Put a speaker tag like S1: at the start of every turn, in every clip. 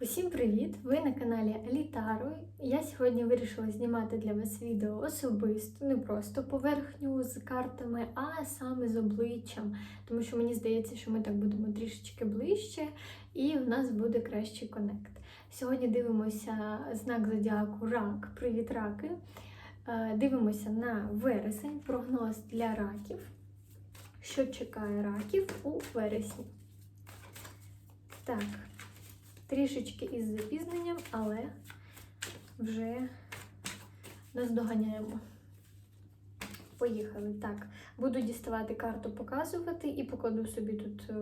S1: Усім привіт! Ви на каналі Елітару. Я сьогодні вирішила знімати для вас відео особисто, не просто поверхню з картами, а саме з обличчям. Тому що мені здається, що ми так будемо трішечки ближче, і в нас буде кращий конект. Сьогодні дивимося знак зодіаку Рак. Привіт, раки! Е, Дивимося на вересень, прогноз для раків. Що чекає раків у вересні? Так, трішечки із запізненням, але вже наздоганяємо. Поїхали. Так, буду діставати карту, показувати і покладу собі тут е,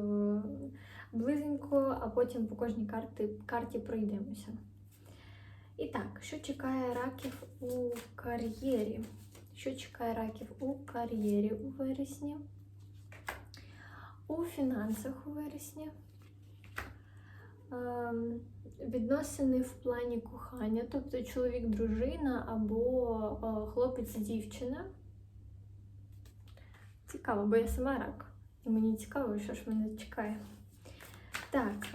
S1: близенько, а потім по кожній карті, карті пройдемося. І так, що чекає раків у кар'єрі? Що чекає раків у кар'єрі у вересні? У фінансах у вересні? Ем, Відносини в плані кохання, тобто чоловік-дружина або е, хлопець-дівчина. Цікаво, бо я сама рак. І мені цікаво, що ж мене чекає. Так.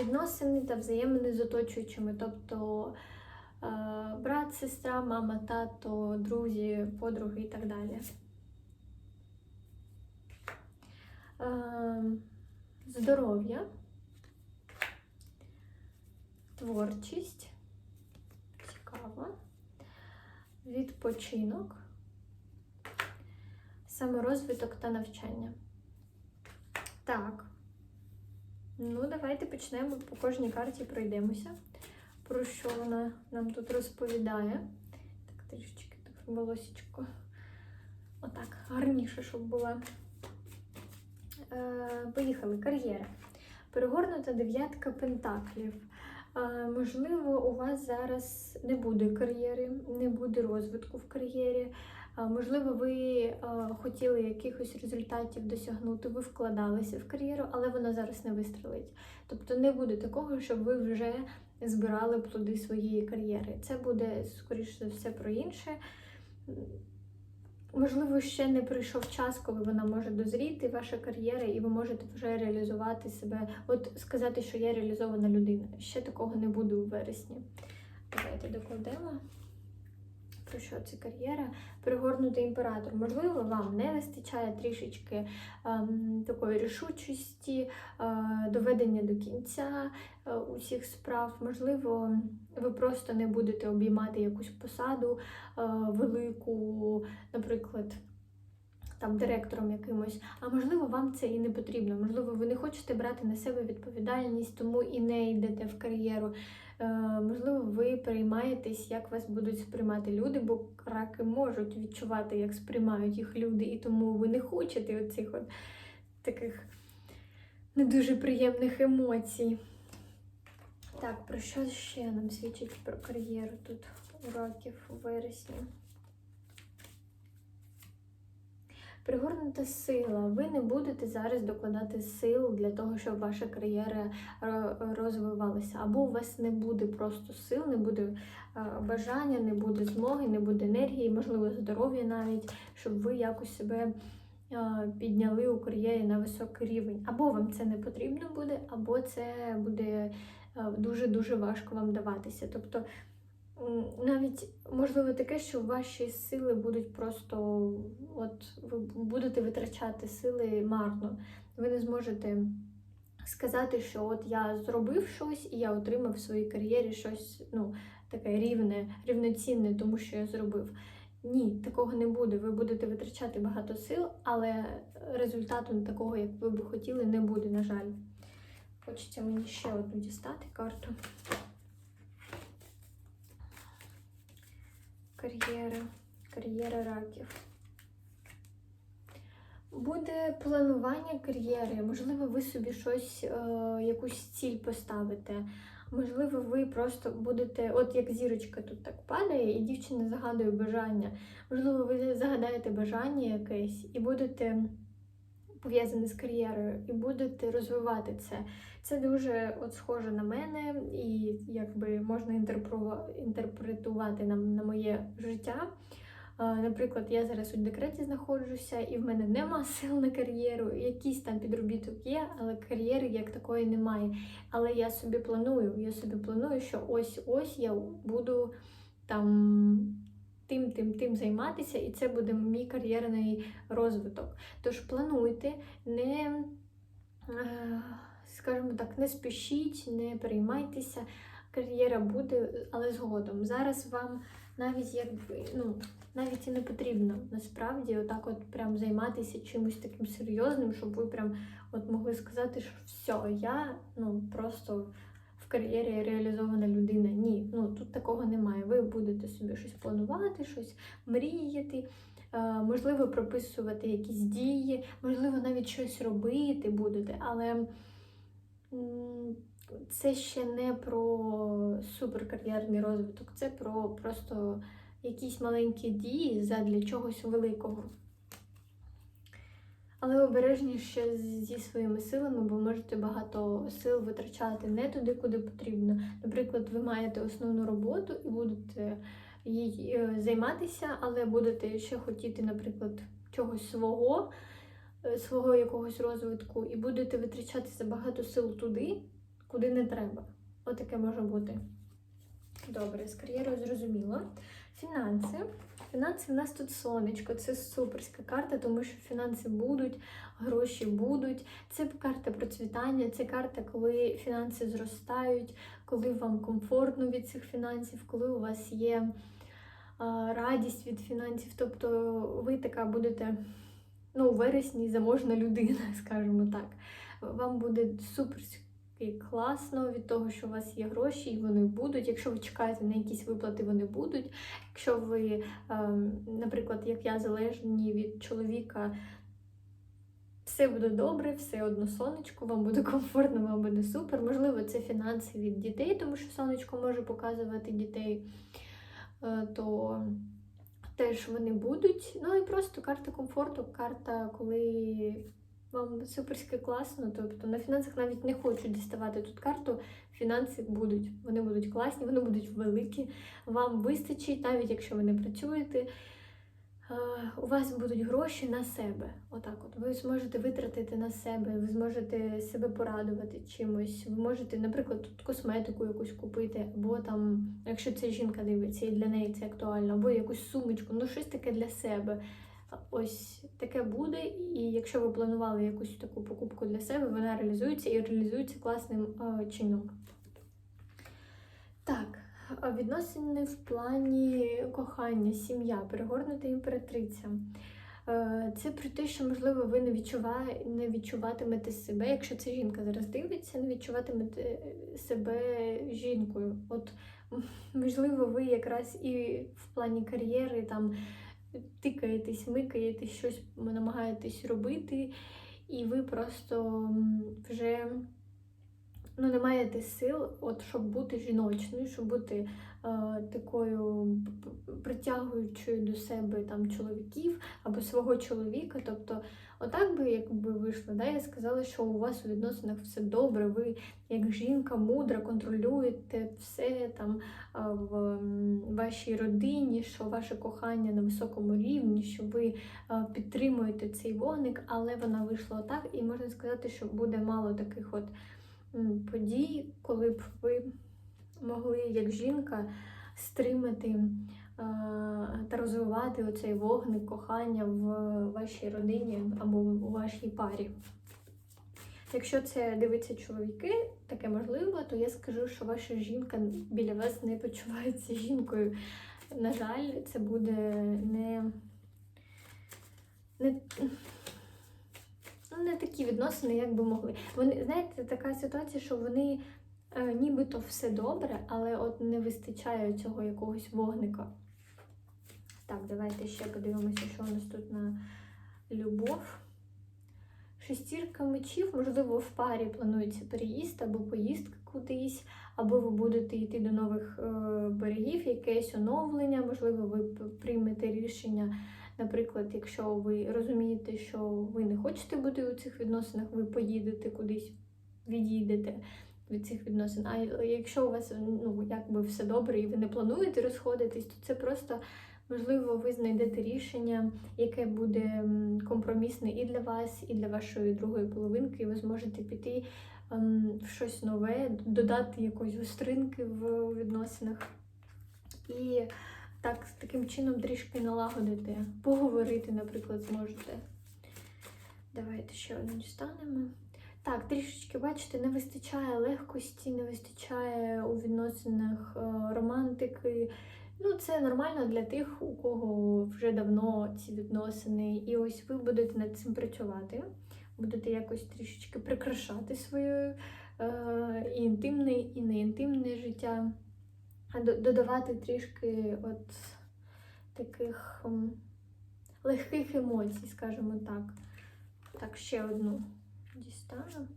S1: Відносини та взаємини з оточуючими, тобто е, брат, сестра, мама, тато, друзі, подруги і так далі. Здоров'я, творчість, цікаво, відпочинок, саморозвиток та навчання. Так. Ну, давайте почнемо по кожній карті пройдемося. Про що вона нам тут розповідає. Так, трішечки так волосічко. Отак, гарніше, щоб була. Е, Поїхали, кар'єра. Перегорнута дев'ятка пентаклів. Е, Можливо, у вас зараз не буде кар'єри, не буде розвитку в кар'єрі. Е, Можливо, ви хотіли якихось результатів досягнути, ви вкладалися в кар'єру, але вона зараз не вистрелить. Тобто не буде такого, щоб ви вже збирали плоди своєї кар'єри. Це буде, скоріше за все, про інше. Можливо, ще не прийшов час, коли вона може дозріти, ваша кар'єра, і ви можете вже реалізувати себе. От сказати, що я реалізована людина. Ще такого не буде у вересні. Давайте докладемо. Про що це кар'єра? Перегорнутий імператор. Можливо, вам не вистачає трішечки ем, такої рішучості, е, доведення до кінця е, усіх справ. Можливо, ви просто не будете обіймати якусь посаду е, велику, наприклад. Там директором якимось, а можливо, вам це і не потрібно. Можливо, ви не хочете брати на себе відповідальність, тому і не йдете в кар'єру. Е, можливо, ви переймаєтесь, як вас будуть сприймати люди, бо раки можуть відчувати, як сприймають їх люди, і тому ви не хочете оцих от таких не дуже приємних емоцій. Так, про що ще нам свідчить про кар'єру тут у років у вересні? Пригорнута сила. Ви не будете зараз докладати сил для того, щоб ваша кар'єра розвивалася. Або у вас не буде просто сил, не буде е, бажання, не буде змоги, не буде енергії, можливо, здоров'я навіть, щоб ви якось себе е, підняли у кар'єрі на високий рівень. Або вам це не потрібно буде, або це буде е, дуже-дуже важко вам даватися. Тобто навіть можливо таке, що ваші сили будуть просто, от ви будете витрачати сили марно. Ви не зможете сказати, що от я зробив щось і я отримав в своїй кар'єрі щось ну, таке рівне, рівноцінне, тому що я зробив. Ні, такого не буде. Ви будете витрачати багато сил, але результату такого, як ви би хотіли, не буде, на жаль. Хочеться мені ще одну дістати карту. Кар'єра, кар'єра раків. Буде планування кар'єри. Можливо, ви собі щось, е, якусь ціль поставите. Можливо, ви просто будете, от як зірочка тут так падає, і дівчина загадує бажання. Можливо, ви загадаєте бажання якесь і будете пов'язане з кар'єрою, і будете розвивати це. Це дуже от схоже на мене, і якби можна інтерпретувати на, на моє життя. Наприклад, я зараз у декреті знаходжуся, і в мене нема сил на кар'єру. Якийсь там підробіток є, але кар'єри як такої немає. Але я собі планую, я собі планую, що ось ось я буду там тим, тим, тим займатися, і це буде мій кар'єрний розвиток. Тож плануйте, не, е, скажімо так, не спішіть, не переймайтеся. Кар'єра буде, але згодом. Зараз вам навіть якби ну навіть і не потрібно насправді отак, от прям займатися чимось таким серйозним, щоб ви прям от могли сказати, що все, я ну просто кар'єрі реалізована людина. Ні, ну тут такого немає. Ви будете собі щось планувати, щось мріяти. е, Можливо, прописувати якісь дії, можливо, навіть щось робити будете, але це ще не про суперкар'єрний розвиток, це про просто якісь маленькі дії задля чогось великого. Але обережніше зі своїми силами, бо можете багато сил витрачати не туди, куди потрібно. Наприклад, ви маєте основну роботу і будете їй е, займатися, але будете ще хотіти, наприклад, чогось свого, е, свого якогось розвитку, і будете витрачати забагато сил туди, куди не треба. Отаке може бути. Добре, з кар'єрою зрозуміло. Фінанси. Фінанси в нас тут сонечко, це суперська карта, тому що фінанси будуть, гроші будуть. Це карта процвітання, це карта, коли фінанси зростають, коли вам комфортно від цих фінансів, коли у вас є а, радість від фінансів. Тобто ви така будете ну, у вересні заможна людина, скажімо так. Вам буде суперська і класно від того, що у вас є гроші, і вони будуть. Якщо ви чекаєте на якісь виплати, вони будуть. Якщо ви, ем, наприклад, як я залежні від чоловіка, все буде добре, все одно сонечко, вам буде комфортно, вам буде супер. Можливо, це фінанси від дітей, тому що сонечко може показувати дітей, е, то теж вони будуть. Ну і просто карта комфорту, карта, коли вам суперськи класно. Тобто на фінансах навіть не хочу діставати тут карту. Фінанси будуть, вони будуть класні, вони будуть великі. Вам вистачить, навіть якщо ви не працюєте. У вас будуть гроші на себе. Отак, от ви зможете витратити на себе, ви зможете себе порадувати чимось. Ви можете, наприклад, тут косметику якусь купити, або там, якщо це жінка дивиться, і для неї це актуально, або якусь сумочку, ну щось таке для себе. Ось таке буде, і якщо ви планували якусь таку покупку для себе, вона реалізується і реалізується класним е, чином. Так, відносини в плані кохання, сім'я, перегорнута імператриця. Е, Це про те, що, можливо, ви не, відчуває, не відчуватимете себе, якщо це жінка зараз дивиться, не відчуватимете себе жінкою. От, можливо, ви якраз і в плані кар'єри там тикаєтесь, микаєтесь, щось намагаєтесь робити, і ви просто вже ну, не маєте сил, от, щоб бути жіночною, щоб бути е, такою притягуючою до себе там, чоловіків або свого чоловіка. Тобто, отак би якби вийшло. Да? Я сказала, що у вас у відносинах все добре, ви як жінка мудра контролюєте все там в вашій родині, що ваше кохання на високому рівні, що ви підтримуєте цей вогник, але вона вийшла отак, і можна сказати, що буде мало таких от подій, коли б ви могли як жінка стримати та розвивати оцей вогник кохання в вашій родині або у вашій парі. Якщо це дивиться чоловіки, таке можливо, то я скажу, що ваша жінка біля вас не почувається жінкою. На жаль, це буде не, не, ну, не такі відносини, як би могли. Вони, знаєте, така ситуація, що вони е, нібито все добре, але от не вистачає цього якогось вогника. Так, давайте ще подивимося, що у нас тут на любов. Шестірка мечів, можливо, в парі планується переїзд або поїздка кудись, або ви будете йти до нових е, берегів, якесь оновлення, можливо, ви приймете рішення. Наприклад, якщо ви розумієте, що ви не хочете бути у цих відносинах, ви поїдете кудись, відійдете від цих відносин. А якщо у вас ну, якби все добре і ви не плануєте розходитись, то це просто Можливо, ви знайдете рішення, яке буде компромісне і для вас, і для вашої другої половинки, і ви зможете піти ем, в щось нове, додати якоїсь гостринки в відносинах. І так, таким чином трішки налагодити, поговорити, наприклад, зможете. Давайте ще одну дістанемо. Так, трішечки, бачите, не вистачає легкості, не вистачає у відносинах е, романтики. Ну, це нормально для тих, у кого вже давно ці відносини. І ось ви будете над цим працювати, будете якось трішечки прикрашати своє е, інтимне, і неінтимне життя, додавати трішки от таких легких емоцій, скажімо так. Так, ще одну дістану.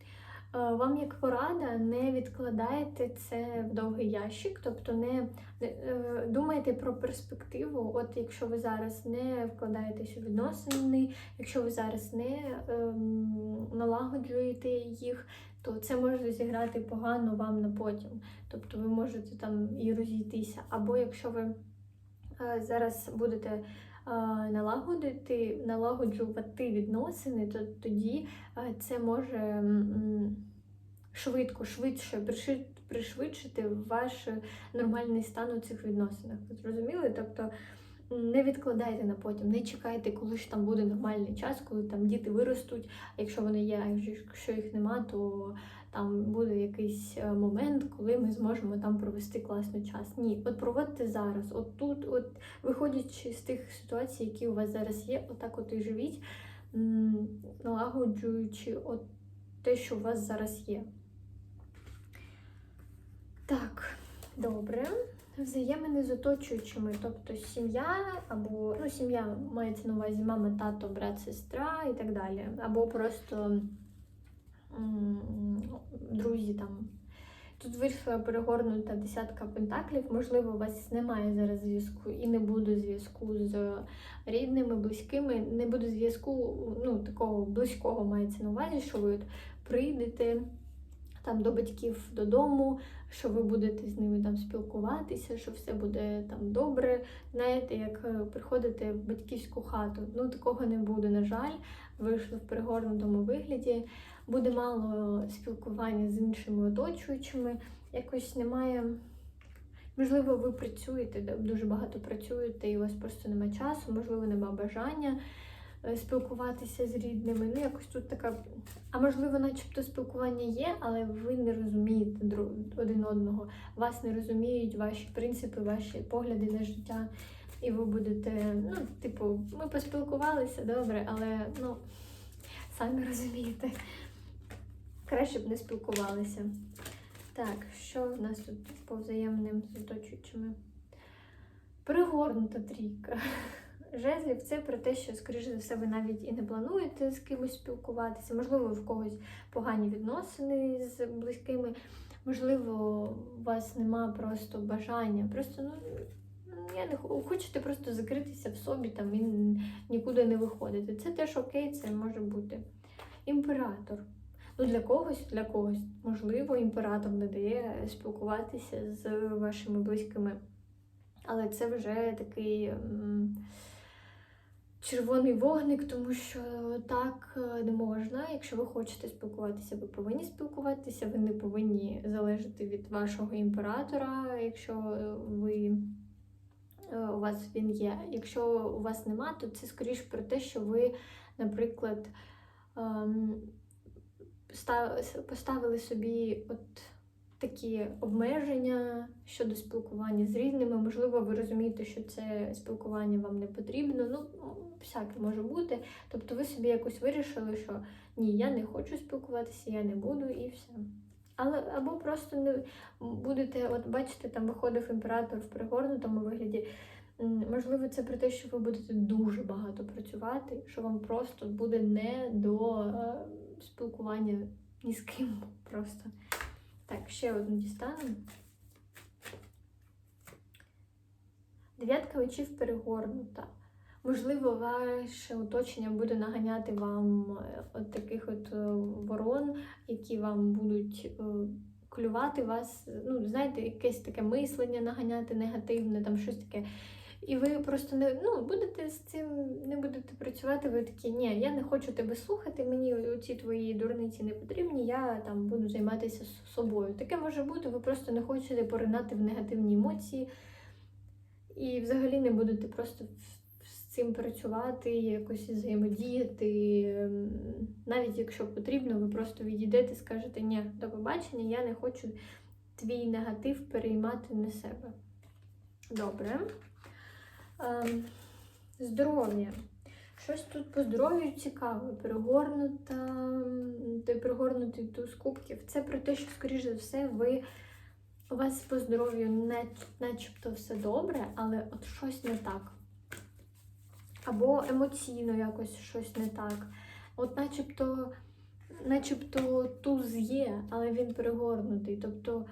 S1: Е, Вам як порада, не відкладайте це в довгий ящик, тобто не, е, думайте про перспективу. От якщо ви зараз не вкладаєтесь у відносини, якщо ви зараз не ем, налагоджуєте їх, то це може зіграти погано вам на потім. Тобто ви можете там і розійтися. Або якщо ви е, зараз будете е, налагодити, налагоджувати відносини, то тоді це може швидко, швидше пришвидшити ваш нормальний стан у цих відносинах. Зрозуміли? Тобто не відкладайте на потім, не чекайте, коли ж там буде нормальний час, коли там діти виростуть, якщо вони є, а якщо їх нема, то там буде якийсь е, момент, коли ми зможемо там провести класний час. Ні, от проводьте зараз, от тут, от виходячи з тих ситуацій, які у вас зараз є, отак от і живіть, налагоджуючи от те, що у вас зараз є. Так, добре. Взаємини з оточуючими, тобто сім'я, або ну, сім'я мається на увазі мама, тато, брат, сестра і так далі. Або просто друзі там. Тут вийшла перегорнута десятка пентаклів. Можливо, у вас немає зараз зв'язку і не буде зв'язку з рідними, близькими. Не буде зв'язку, ну, такого близького мається на увазі, що ви прийдете там до батьків додому, що ви будете з ними там спілкуватися, що все буде там добре. Знаєте, як е, приходите в батьківську хату. Ну, такого не буде, на жаль, вийшло в перегорнутому вигляді. Буде мало спілкування з іншими оточуючими, якось немає. Можливо, ви працюєте, дуже багато працюєте, і у вас просто немає часу, можливо, немає бажання е, спілкуватися з рідними. Ну, якось тут така. А можливо, начебто спілкування є, але ви не розумієте один одного. Вас не розуміють ваші принципи, ваші погляди на життя. І ви будете, ну, типу, ми поспілкувалися добре, але ну, самі розумієте. Краще б не спілкувалися. Так, що в нас тут по взаємним з оточуючими? Перегорнута трійка. Жезлів це про те, що, скоріше за все, ви навіть і не плануєте з кимось спілкуватися. Можливо, в когось погані відносини з близькими. Можливо, у вас нема просто бажання. Просто ну, я не хочете просто закритися в собі там і нікуди не виходити. Це теж окей, це може бути. Імператор. Ну, для когось, для когось, можливо, імператор не дає спілкуватися з вашими близькими. Але це вже такий червоний вогник, тому що так е, не можна. Якщо ви хочете спілкуватися, ви повинні спілкуватися, ви не повинні залежати від вашого імператора, якщо е, ви. Е, У вас він є. Якщо у вас нема, то це скоріш про те, що ви, наприклад, ем, поставили собі от такі обмеження щодо спілкування з рідними. Можливо, ви розумієте, що це спілкування вам не потрібно. Ну, всяке може бути. Тобто ви собі якось вирішили, що ні, я не хочу спілкуватися, я не буду і все. Але або просто не будете, от бачите, там виходив імператор в перегорнутому вигляді. Можливо, це про те, що ви будете дуже багато працювати, що вам просто буде не до е, спілкування ні з ким просто. Так, ще одну дістану. Дев'ятка очів перегорнута. Можливо, ваше оточення буде наганяти вам е, от таких от е, ворон, які вам будуть е, клювати вас, ну, знаєте, якесь таке мислення наганяти негативне, там щось таке. І ви просто не ну, будете з цим не будете працювати, ви такі, ні, я не хочу тебе слухати, мені ці твої дурниці не потрібні, я там буду займатися собою. Таке може бути, ви просто не хочете поринати в негативні емоції і взагалі не будете просто цим працювати, якось взаємодіяти. Ем, Навіть якщо потрібно, ви просто відійдете, скажете, ні, до побачення, я не хочу твій негатив переймати на себе. Добре. Ем, Здоров'я. Щось тут по здоров'ю цікаве. Перегорнута, перегорнутий туз кубків. Це про те, що, скоріш за все, ви у вас по здоров'ю не, начебто все добре, але от щось не так. Або емоційно якось щось не так. От начебто, начебто туз є, але він перегорнутий. Тобто,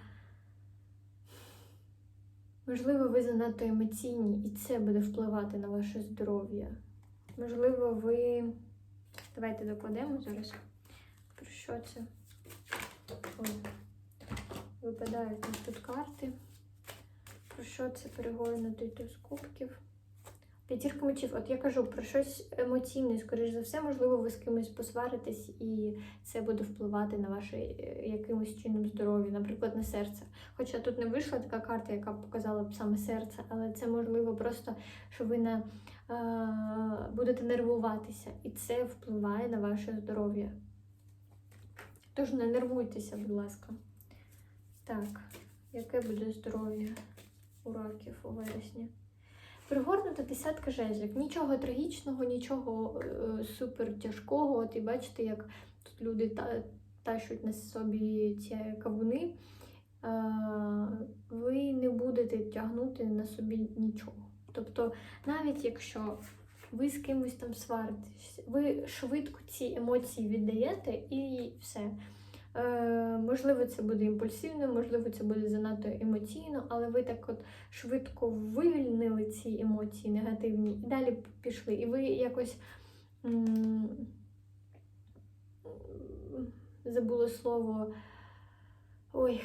S1: можливо, ви занадто емоційні, і це буде впливати на ваше здоров'я. Можливо, ви. Давайте докладемо зараз. Про що це? Ой. Випадають тут карти. Про що це перегорнутий туз кубків? П'ятірка мечів. От я кажу про щось емоційне, скоріш за все, можливо, ви з кимось посваритесь, і це буде впливати на ваше е, якимось чином здоров'я, наприклад, на серце. Хоча тут не вийшла така карта, яка показала б саме серце, але це можливо просто, що ви на, е, будете нервуватися, і це впливає на ваше здоров'я. Тож не нервуйтеся, будь ласка. Так, яке буде здоров'я у раків у вересні? Пригорнута десятка жезлів. Нічого трагічного, нічого е, супер тяжкого. От і бачите, як тут люди та, тащуть на собі ці кавуни. Е, ви не будете тягнути на собі нічого. Тобто, навіть якщо ви з кимось там сваритесь, ви швидко ці емоції віддаєте і все. Е, можливо, це буде імпульсивно, можливо, це буде занадто емоційно, але ви так от швидко вивільнили ці емоції негативні і далі пішли. І ви якось м, забула слово ой,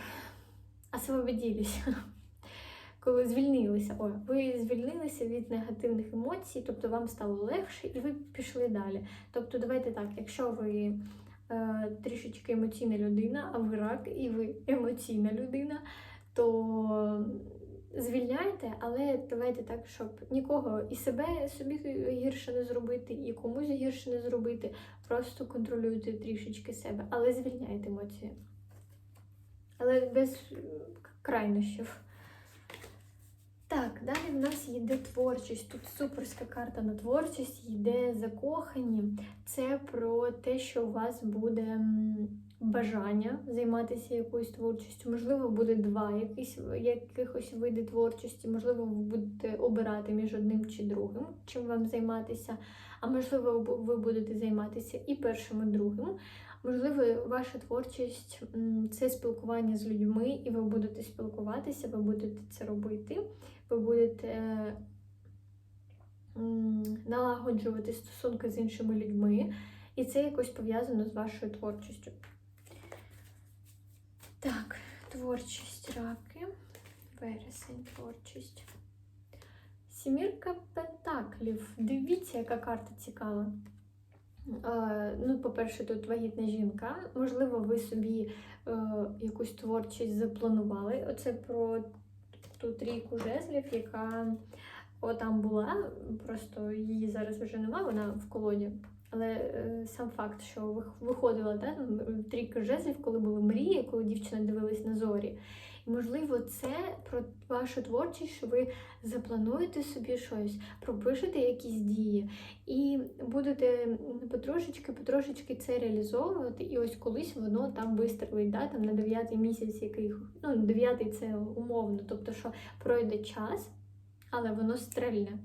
S1: освободилися. Коли звільнилися, Ой, ви звільнилися від негативних емоцій, тобто вам стало легше, і ви пішли далі. Тобто, давайте так, якщо ви трішечки емоційна людина, а ви рак, і ви емоційна людина, то звільняйте, але давайте так, щоб нікого і себе собі гірше не зробити, і комусь гірше не зробити. Просто контролюйте трішечки себе, але звільняйте емоції. Але без е, крайнощів. Так, далі в нас йде творчість. Тут суперська карта на творчість, йде закохані. Це про те, що у вас буде бажання займатися якоюсь творчістю. Можливо, буде два якісь, якихось види творчості, можливо, ви будете обирати між одним чи другим, чим вам займатися. А можливо, ви будете займатися і першим, і другим. Можливо, ваша творчість це спілкування з людьми, і ви будете спілкуватися, ви будете це робити ви будете налагоджувати стосунки з іншими людьми, і це якось пов'язано з вашою творчістю. Так, творчість раки, вересень, творчість. Сімірка пентаклів. Дивіться, яка карта цікава. Е, Ну, по-перше, тут вагітна жінка. Можливо, ви собі е, якусь творчість запланували. Оце про ту трійку жезлів, яка отам була, просто її зараз вже нема, вона в колоді. Але е, сам факт, що виходила да, трійка жезлів, коли були мрії, коли дівчина дивилась на зорі. Можливо, це про вашу творчість, що ви заплануєте собі щось, пропишете якісь дії, і будете потрошечки, потрошечки це реалізовувати. І ось колись воно там вистрелить, да, там на дев'ятий місяць, який ну дев'ятий це умовно, тобто що пройде час, але воно стрельне.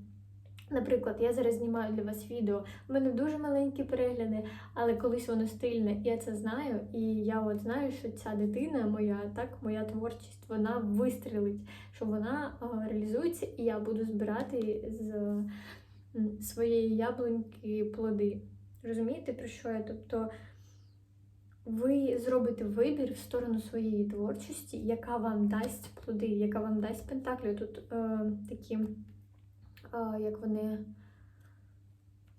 S1: Наприклад, я зараз знімаю для вас відео, у мене дуже маленькі перегляди, але колись воно стильне, я це знаю, і я от знаю, що ця дитина моя, так, моя творчість, вона вистрілить, що вона реалізується, і я буду збирати з своєї яблуньки плоди. Розумієте, про що я? Тобто ви зробите вибір в сторону своєї творчості, яка вам дасть плоди, яка вам дасть пентаклі. Тут е, такі, як вони.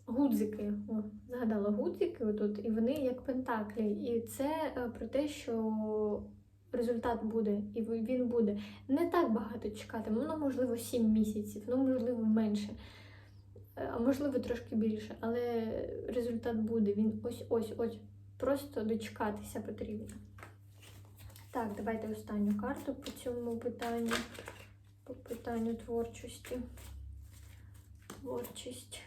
S1: Гудзики, О, згадала гудзики отут, і вони як пентаклі. І це е, про те, що результат буде, і він буде не так багато чекати, ну, можливо, 7 місяців, ну, можливо, менше, е, а можливо, трошки більше, але результат буде. Він ось-ось ось. Просто дочекатися потрібно. Так, давайте останню карту по цьому питанню, по питанню творчості. Творчість.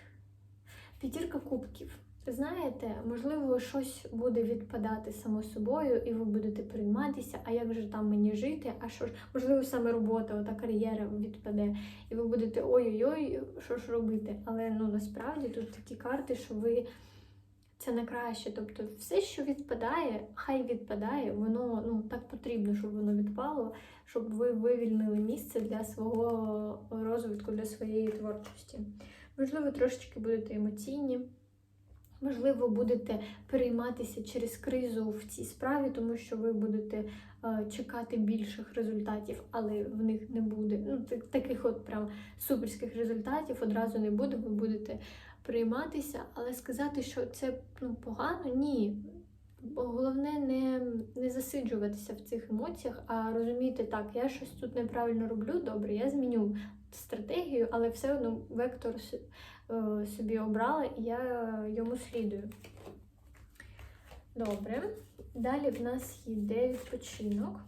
S1: П'ятірка кубків. Знаєте, можливо, щось буде відпадати само собою, і ви будете прийматися, а як же там мені жити? А що ж, можливо, саме робота, ота кар'єра відпаде, і ви будете ой-ой-ой, що ж робити? Але ну насправді тут такі карти, що ви це на краще. Тобто, все, що відпадає, хай відпадає, воно ну так потрібно, щоб воно відпало, щоб ви вивільнили місце для свого розвитку, для своєї творчості. Можливо, трошечки будете емоційні. Можливо, будете перейматися через кризу в цій справі, тому що ви будете е, чекати більших результатів, але в них не буде. Ну, таких от прям суперських результатів одразу не буде. Ви будете прийматися, але сказати, що це ну, погано, ні. Головне не, не засиджуватися в цих емоціях, а розуміти, так, я щось тут неправильно роблю, добре, я зміню стратегію, але все одно вектор е, собі обрала і я йому слідую. Добре. Далі в нас йде відпочинок.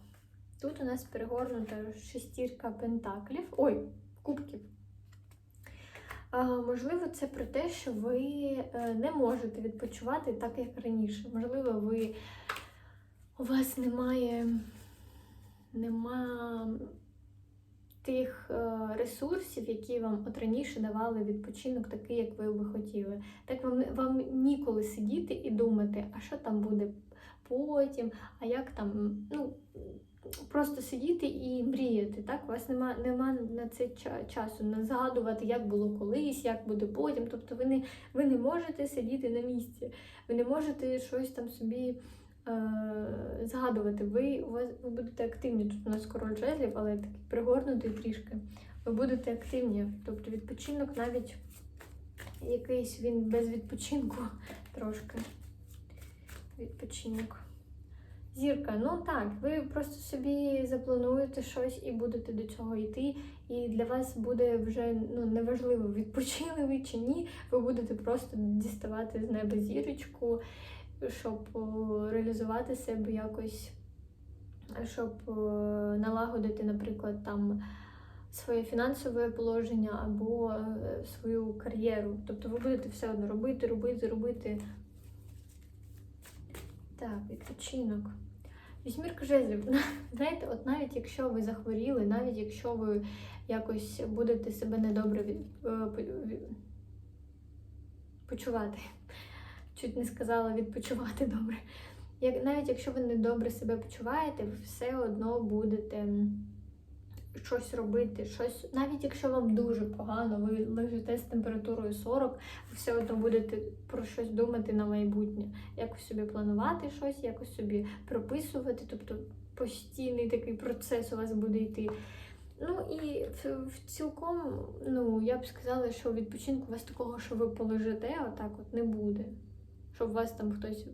S1: Тут у нас перегорнута шестірка пентаклів. Ой, кубків. Можливо, це про те, що ви е, не можете відпочивати так, як раніше. Можливо, ви у вас немає, нема тих е, ресурсів, які вам от раніше давали відпочинок, такий, як ви би хотіли. Так вам, вам ніколи сидіти і думати, а що там буде потім, а як там, ну. Просто сидіти і мріяти, так? У вас нема, нема на це часу не згадувати, як було колись, як буде потім. Тобто ви не, ви не можете сидіти на місці, ви не можете щось там собі е, згадувати. Ви, у вас, ви будете активні. Тут у нас король жезлів, але такий пригорнутий трішки. Ви будете активні. Тобто відпочинок навіть якийсь він без відпочинку трошки. Відпочинок. Зірка, ну так, ви просто собі заплануєте щось і будете до цього йти. І для вас буде вже ну, неважливо, відпочили ви чи ні. Ви будете просто діставати з неба зірочку, щоб реалізувати себе якось, щоб налагодити, наприклад, там своє фінансове положення або е, свою кар'єру. Тобто ви будете все одно робити, робити, робити. Так, відпочинок. Вісьмірка жезлів. Знаєте, от навіть якщо ви захворіли, навіть якщо ви якось будете себе недобре від, е, почувати. Чуть не сказала відпочивати добре. Як, навіть якщо ви недобре себе почуваєте, ви все одно будете щось робити, щось, навіть якщо вам дуже погано, ви лежите з температурою 40, ви все одно будете про щось думати на майбутнє якось собі планувати щось, якось собі прописувати, тобто постійний такий процес у вас буде йти. Ну і в, цілком, ну я б сказала, що відпочинку у вас такого, що ви полежите, отак от не буде. Щоб вас там хтось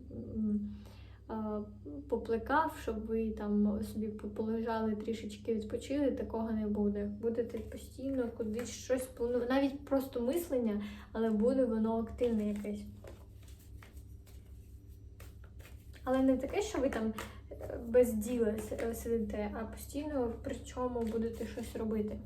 S1: м, поплекав, щоб ви там собі по- полежали трішечки відпочили, такого не буде. Будете постійно кудись щось планувати, навіть просто мислення, але буде воно активне якесь. Але не таке, що ви там е, без діла е, сидите, а постійно при чому будете щось робити.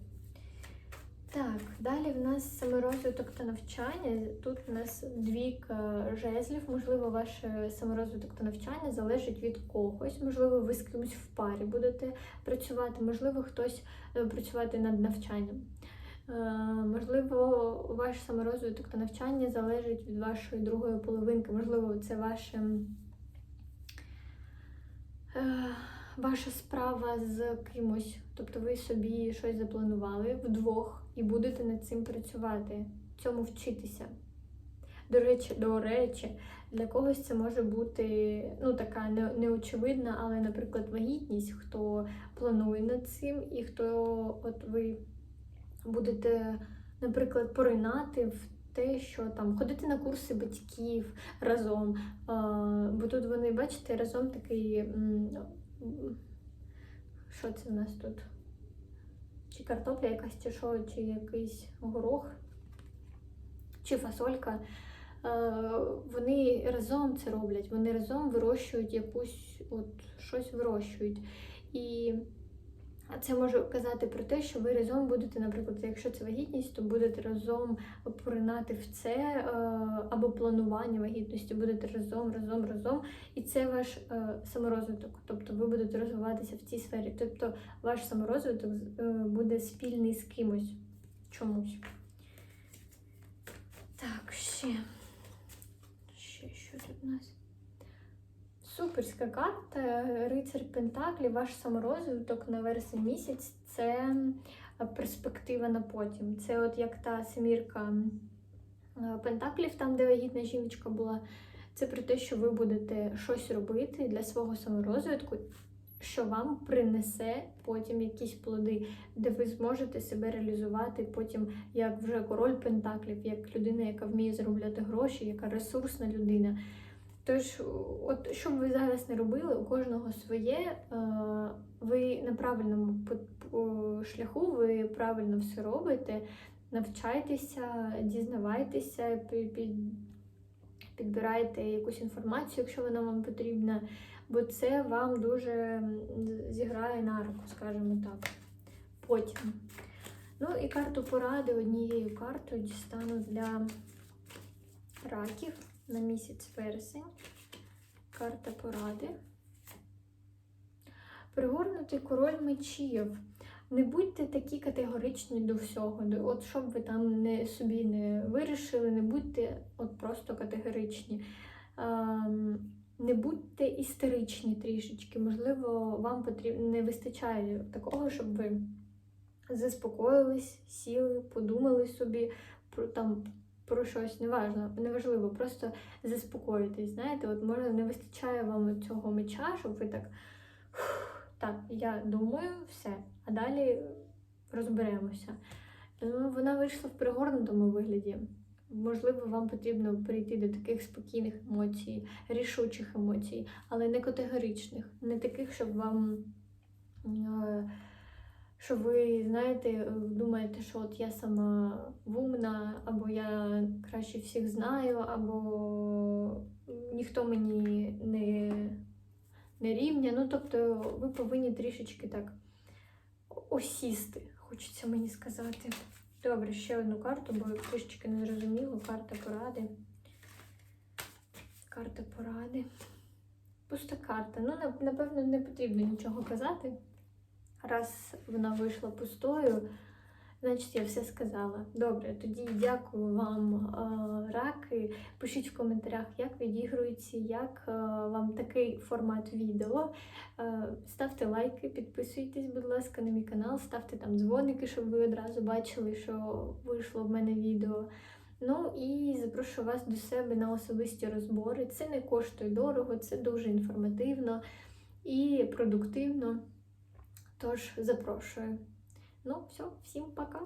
S1: Так, далі в нас саморозвиток та навчання. Тут у нас двійка жезлів. Можливо, ваш е, саморозвиток та навчання залежить від когось. Можливо, ви з кимось в парі будете працювати, можливо, хтось е, працювати над навчанням. Е, Можливо, ваш саморозвиток та навчання залежить від вашої другої половинки. Можливо, це ваше ваша справа з кимось. Тобто ви собі щось запланували вдвох і будете над цим працювати, цьому вчитися. До речі, до речі, для когось це може бути ну, така не- неочевидна, але, наприклад, вагітність, хто планує над цим, і хто от ви будете, наприклад, поринати в те, що там ходити на курси батьків разом. Бо тут вони, бачите, разом такий. Що це в нас тут? Чи картопля якась, чи чи якийсь горох, чи фасолька. Е, Вони разом це роблять, вони разом вирощують якусь, от щось вирощують. І це може казати про те, що ви разом будете, наприклад, якщо це вагітність, то будете разом поринати в це, е, або планування вагітності, будете разом, разом, разом. І це ваш е, саморозвиток. Тобто ви будете розвиватися в цій сфері. Тобто ваш саморозвиток е, буде спільний з кимось чомусь. Так, ще. Ще що тут у нас? Суперська карта, рицар Пентаклі, ваш саморозвиток на вересень місяць це е, перспектива на потім. Це от як та семірка е, Пентаклів, там, де вагітна жіночка була. Це про те, що ви будете щось робити для свого саморозвитку, що вам принесе потім якісь плоди, де ви зможете себе реалізувати потім як вже король Пентаклів, як людина, яка вміє заробляти гроші, яка ресурсна людина. Тож, от що б ви зараз не робили, у кожного своє, е, ви на правильному шляху, ви правильно все робите, навчайтеся, дізнавайтеся, пі- пі- підбирайте якусь інформацію, якщо вона вам потрібна, бо це вам дуже зіграє на руку, скажімо так. Потім. Ну і карту поради однією картою дістану для раків на місяць вересень. Карта поради. Пригорнутий король мечів. Не будьте такі категоричні до всього. От щоб ви там не собі не вирішили, не будьте от просто категоричні. Ем, не будьте істеричні трішечки. Можливо, вам потрібно не вистачає такого, щоб ви заспокоїлись, сіли, подумали собі про там про щось, неважно, неважливо, просто заспокоїтесь. Знаєте, от може не вистачає вам цього меча, щоб ви так. Так, я думаю, все, а далі розберемося. Вона вийшла в пригорнутому вигляді. Можливо, вам потрібно перейти до таких спокійних емоцій, рішучих емоцій, але не категоричних, не таких, щоб вам. е, що ви знаєте, думаєте, що от я сама вумна, або я краще всіх знаю, або ніхто мені не, не рівня. Ну, тобто, ви повинні трішечки так осісти, хочеться мені сказати. Добре, ще одну карту, бо трішечки не зрозуміло. Карта поради. Карта поради. Пуста карта. Ну, напевно, не потрібно нічого казати. Раз вона вийшла пустою, значить я все сказала. Добре, тоді дякую вам, е, раки. Пишіть в коментарях, як відігрується, як е, вам такий формат відео. Е, Ставте лайки, підписуйтесь, будь ласка, на мій канал, ставте там дзвоники, щоб ви одразу бачили, що вийшло в мене відео. Ну і запрошую вас до себе на особисті розбори. Це не коштує дорого, це дуже інформативно і продуктивно. Тож запрошую. Ну, все, всім пока.